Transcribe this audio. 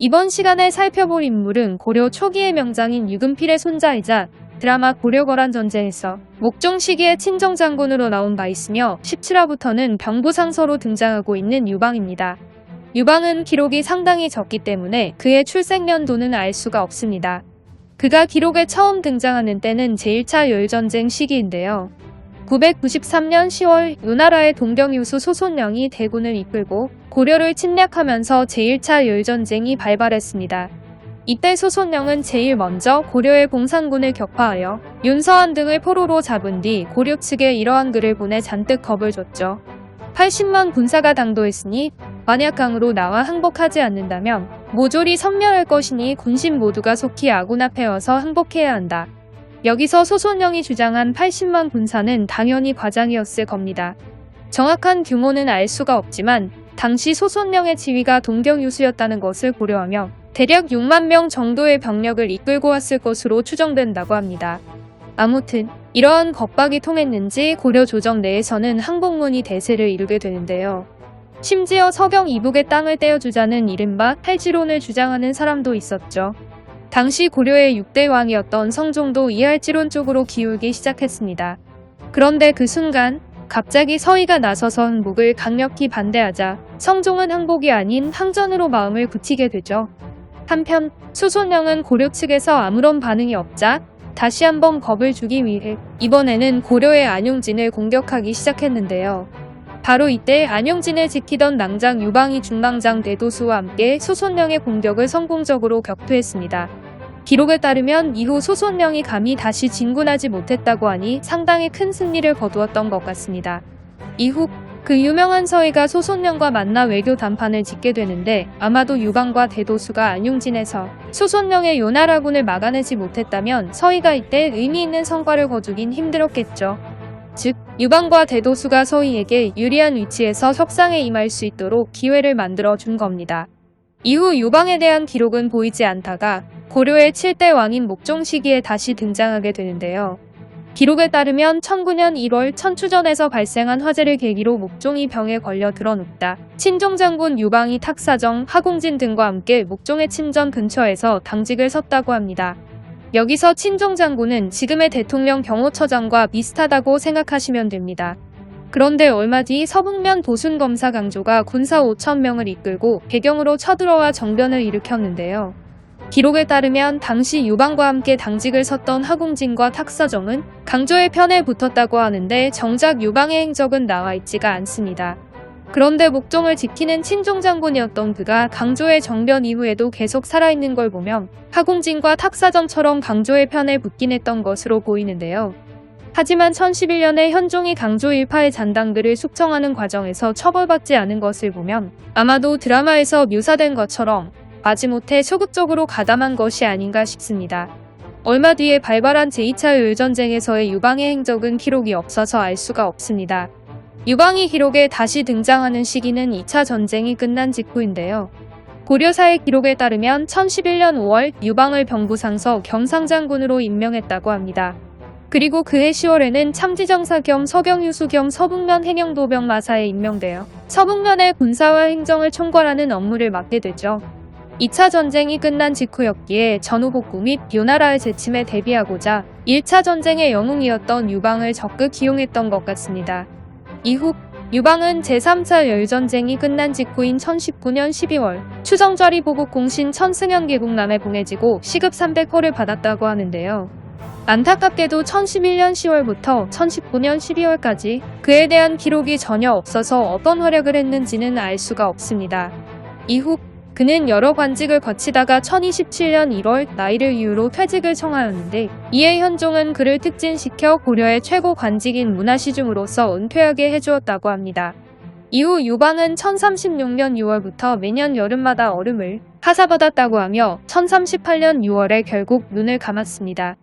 이번 시간에 살펴볼 인물은 고려 초기의 명장인 유금필의 손자이자 드라마 고려거란 전쟁에서 목종 시기의 친정 장군으로 나온 바 있으며 17화부터는 병부상서로 등장하고 있는 유방입니다. 유방은 기록이 상당히 적기 때문에 그의 출생 연도는 알 수가 없습니다. 그가 기록에 처음 등장하는 때는 제1차 열전쟁 시기인데요. 993년 10월 요나라의 동경유수 소손령이 대군을 이끌고 고려를 침략하면서 제1차 열전쟁이 발발했습니다. 이때 소손령은 제일 먼저 고려의 봉산군을 격파하여 윤서한 등을 포로로 잡은 뒤 고려 측에 이러한 글을 보내 잔뜩 겁을 줬죠. 80만 군사가 당도했으니 만약 강으로 나와 항복하지 않는다면 모조리 섬멸할 것이니 군신 모두가 속히 아군 앞에 와서 항복해야 한다. 여기서 소손령이 주장한 80만 군사는 당연히 과장이었을 겁니다. 정확한 규모는 알 수가 없지만 당시 소손령의 지위가 동경유수였다는 것을 고려하며 대략 6만 명 정도의 병력을 이끌고 왔을 것으로 추정된다고 합니다. 아무튼 이러한 겁박이 통했는지 고려 조정 내에서는 항복문이 대세를 이루게 되는데요. 심지어 서경 이북의 땅을 떼어주자는 이른바 탈지론을 주장하는 사람도 있었죠. 당시 고려의 6대 왕이었던 성종도 이 할지론 쪽으로 기울기 시작했습니다. 그런데 그 순간 갑자기 서희가 나서서 항복을 강력히 반대하자 성종은 항복이 아닌 항전으로 마음을 굳히게 되죠. 한편 수손령은 고려 측에서 아무런 반응이 없자 다시 한번 겁을 주기 위해 이번에는 고려의 안용진을 공격하기 시작했는데요. 바로 이때 안용진을 지키던 낭장 유방이 중방장 대도수와 함께 소손령의 공격을 성공적으로 격투했습니다. 기록에 따르면 이후 소손령이 감히 다시 진군하지 못했다고 하니 상당히 큰 승리를 거두었던 것 같습니다. 이후 그 유명한 서희가 소손령과 만나 외교 담판을 짓게 되는데 아마도 유방과 대도수가 안용진에서 소손령의 요나라군을 막아내지 못했다면 서희가 이때 의미 있는 성과를 거두긴 힘들었겠죠. 즉 유방과 대도수가 서희에게 유리한 위치에서 협상에 임할 수 있도록 기회를 만들어 준 겁니다. 이후 유방에 대한 기록은 보이지 않다가 고려의 7대 왕인 목종 시기에 다시 등장하게 되는데요. 기록에 따르면 1009년 1월 천추전에서 발생한 화재를 계기로 목종이 병에 걸려 드러눕다. 친종 장군 유방이 탁사정, 하공진 등과 함께 목종의 친전 근처에서 당직을 섰다고 합니다. 여기서 친종 장군은 지금의 대통령 경호처장과 비슷하다고 생각하시면 됩니다. 그런데 얼마 뒤 서북면 도순 검사 강조가 군사 5천 명을 이끌고 배경으로 쳐들어와 정변을 일으켰는데요. 기록에 따르면 당시 유방과 함께 당직을 섰던 하공진과 탁사정은 강조의 편에 붙었다고 하는데 정작 유방의 행적은 나와 있지가 않습니다. 그런데 목종을 지키는 친종 장군이었던 그가 강조의 정변 이후에도 계속 살아있는 걸 보면 하공진과 탁사정처럼 강조의 편에 붙긴 했던 것으로 보이는데요. 하지만 1011년에 현종이 강조 일파의 잔당들을 숙청하는 과정에서 처벌받지 않은 것을 보면 아마도 드라마에서 묘사된 것처럼 마지못해 소극적으로 가담한 것이 아닌가 싶습니다. 얼마 뒤에 발발한 제2차 을전쟁에서의 유방의 행적은 기록이 없어서 알 수가 없습니다. 유방이 기록에 다시 등장하는 시기는 2차 전쟁이 끝난 직후인데요. 고려사의 기록에 따르면 1011년 5월 유방을 병부상서 경상장군으로 임명했다고 합니다. 그리고 그해 10월에는 참지정사 겸 서경유수 겸 서북면 행영도병 마사에 임명되어 서북면의 군사와 행정을 총괄하는 업무를 맡게 되죠. 2차 전쟁이 끝난 직후였기에 전후 복구 및 요나라의 재침에 대비하고자 1차 전쟁의 영웅이었던 유방을 적극 기용했던 것 같습니다. 이후 유방은 제3차 열전쟁이 끝난 직후인 1019년 12월 추정절이 보국 공신 천승현 계국남에 봉해지고 시급 300호를 받았다고 하는데요. 안타깝게도 1011년 10월부터 1019년 12월까지 그에 대한 기록이 전혀 없어서 어떤 활약을 했는지는 알 수가 없습니다. 이후 그는 여러 관직을 거치다가 1027년 1월 나이를 이유로 퇴직을 청하였는데 이에 현종은 그를 특진시켜 고려의 최고 관직인 문화시중으로서 은퇴하게 해주었다고 합니다. 이후 유방은 1036년 6월부터 매년 여름마다 얼음을 하사받았다고 하며 1038년 6월에 결국 눈을 감았습니다.